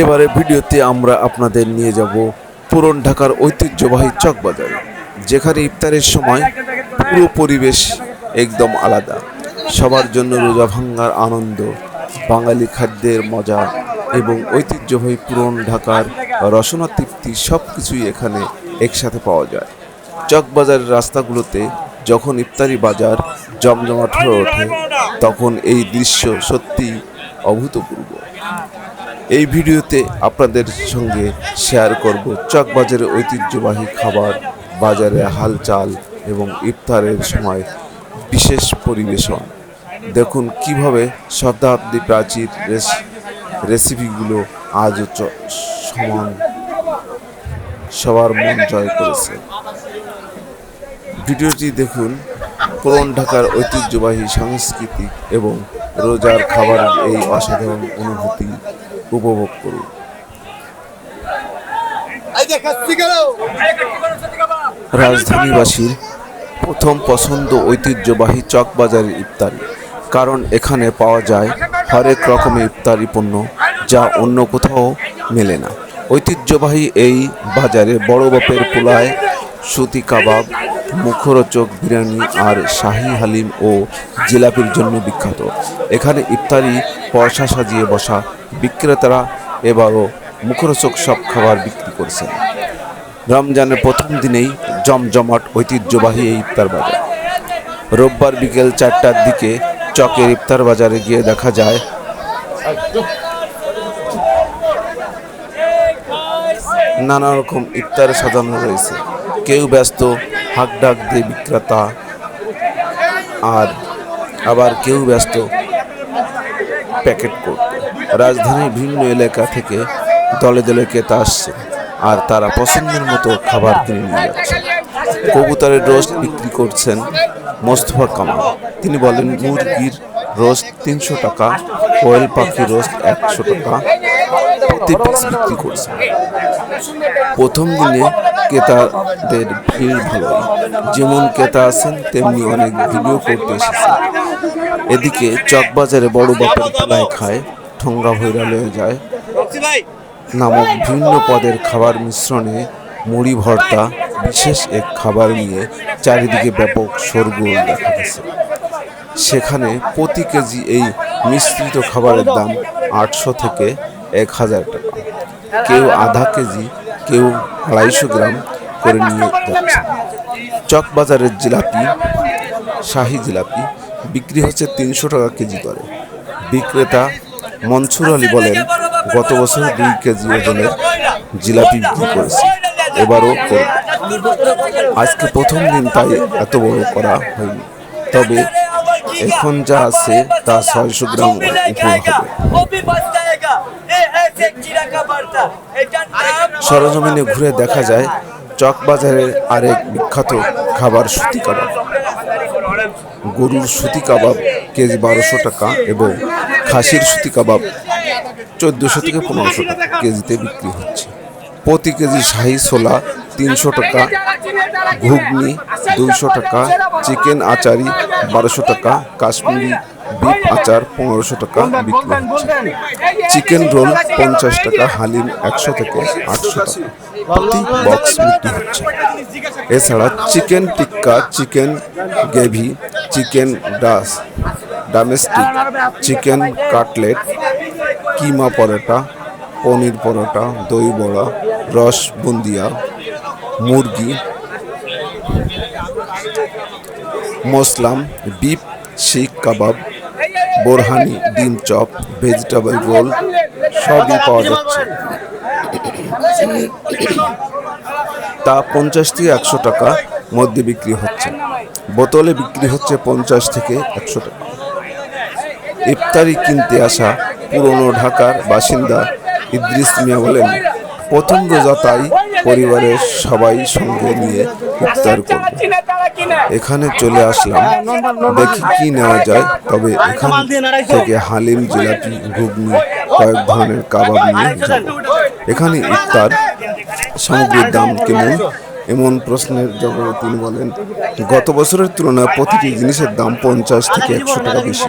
এবারে ভিডিওতে আমরা আপনাদের নিয়ে যাব পুরন ঢাকার ঐতিহ্যবাহী চকবাজারে, যেখানে ইফতারের সময় পুরো পরিবেশ একদম আলাদা। সবার জন্য রোজা ভাঙ্গার আনন্দ, বাঙালি খাদ্যের মজা এবং ঐতিহ্যবাহী পুরন ঢাকার রসনা তৃপ্তি সব কিছুই এখানে একসাথে পাওয়া যায়। চকবাজারের রাস্তাগুলোতে যখন ইফতারি বাজার জমজমাট হয়ে ওঠে, তখন এই দৃশ্য সত্যি অভূতপূর্ব। এই ভিডিওতে আপনাদের সঙ্গে শেয়ার করব চকবাজারের ঐতিহ্যবাহী খাবার, বাজারে হালচাল এবং ইফতারের সময় বিশেষ পরিবেশন। দেখুন কীভাবে শতাব্দী প্রাচীর রেস- রেসিপিগুলো আজও সমান, সবার মন জয় করেছে। ভিডিওটি দেখুন, পুরন ঢাকার ঐতিহ্যবাহী সাংস্কৃতিক এবং রোজার খাবারের এই অসাধারণ অনুভূতি। উপভোগ করুন। রাজধানীবাসীর প্রথম পছন্দ ঐতিহ্যবাহী চকবাজারের ইফতারি কারণ এখানে পাওয়া যায় হরেক রকমের ইফতারি পণ্য যা অন্য কোথাও মেলে না। ঐতিহ্যবাহী এই বাজারে বড় বাপের পোলায় সুতি কাবাব মুখরোচক বিরিয়ানি আর শাহি হালিম ও জিলাপির জন্য বিখ্যাত। এখানে ইফতারি পয়সা সাজিয়ে বসা বিক্রেতারা এবারও মুখরোচক সব খাবার বিক্রি করছেন। রমজানের প্রথম দিনেই জমজমাট ঐতিহ্যবাহী এই ইফতার বাজার। রোববার বিকেল চারটার দিকে চকের ইফতার বাজারে গিয়ে দেখা যায় নানা রকম ইফতার সাজানো রয়েছে। কেউ ব্যস্ত হাক ডাক দিয়ে বিক্রেতা, আর আবার কেউ ব্যস্ত প্যাকেট করতে রাজধানীর ভিন্ন এলাকা থেকে দলে দলে ক্রেতা আসছে আর তারা পছন্দের মতো খাবার কিনে নিয়ে যাচ্ছে। কবুতরের রোস্ট বিক্রি করছেন মোস্তফা কামাল। তিনি বলেন, মুরগির রোস্ট তিনশো টাকা, কোয়েল পাখির রোস্ট একশো টাকা, প্রতি পিস বিক্রি করছেন। প্রথম দিনে ক্রেতাদের ভিড় ভালো যেমন ক্রেতা আছেন, তেমনি অনেক ভিডিও করতে এসেছে এদিকে চকবাজারে বড় বাপের পোলায় খায় ঠোঙ্গা ভৈরা লয়ে যায় নামক ভিন্ন পদের খাবার মিশ্রণে মুড়ি ভর্তা বিশেষ এক খাবার নিয়ে চারিদিকে ব্যাপক শোরগোল দেখা গেছে। সেখানে প্রতি কেজি এই মিশ্রিত খাবারের দাম আটশো থেকে এক হাজার টাকা। কেউ আধা কেজি কেউ আড়াইশো গ্রাম করে নিয়ে যাচ্ছে। চকবাজারের জিলাপি শাহি জিলাপি বিক্রি হচ্ছে তিনশো টাকা কেজি করে বিক্রেতা মনসুর আলী বলেন গত বছর দুই কেজি ওজনের জিলাপি বিক্রি করেছে। এবারও আজকে প্রথম দিন তাই এত বড় করা হয়নি। তবে এখন যা আছে তা ছয়শো গ্রাম সরজমিনে ঘুরে দেখা যায় চকবাজারের আরেক বিখ্যাত খাবার সুতি কাবাব। গরুর সুতি কাবাব কেজি বারোশো টাকা এবং খাসির সুতি কাবাব চোদ্দোশো থেকে পনেরোশো টাকা কেজিতে বিক্রি হচ্ছে। প্রতি কেজি শাহি ছোলা তিনশো টাকা, ঘুগনি দুইশো টাকা, চিকেন আচারি বারোশো টাকা, কাশ্মীরি বিফ আচার পনেরোশো টাকা বিক্রি হচ্ছে। চিকেন রোল পঞ্চাশ টাকা, হালিম একশো থেকে আটশো টাকা। প্রতি বক্স বিক্রি হচ্ছে। এছাড়া chicken tikka, chicken gravy, chicken ডাস domestic chicken cutlet keema paratha paneer paratha দই বড়া রস বুন্দিয়া, মুরগি, মসলাম বিফ শিখ কাবাব, বোরহানি, ডিম চপ ভেজিটেবল রোল সবই পাওয়া যাচ্ছে। তা পঞ্চাশ থেকে একশো টাকা মধ্যে বিক্রি হচ্ছে। বোতলে বিক্রি হচ্ছে পঞ্চাশ থেকে একশো টাকা। ইফতারি কিনতে আসা পুরনো ঢাকার বাসিন্দা ইদ্রিস মিয়া বলেন প্রথম রোজা তাই পরিবারের সবাই সঙ্গে নিয়ে ইফতার করব। এখানে চলে আসলাম, দেখি কি নেওয়া যায়। তবে এখান থেকে হালিম জিলাপি, ঘুগনি, কয়েক ধরনের কাবাব নিয়ে যাব। এখানে ইফতার সামগ্রীর দাম কেমন? এমন প্রশ্নের জবাবে তিনি বলেন, গত বছরের তুলনায় প্রতিটি জিনিসের দাম পঞ্চাশ থেকে একশো টাকা বেশি।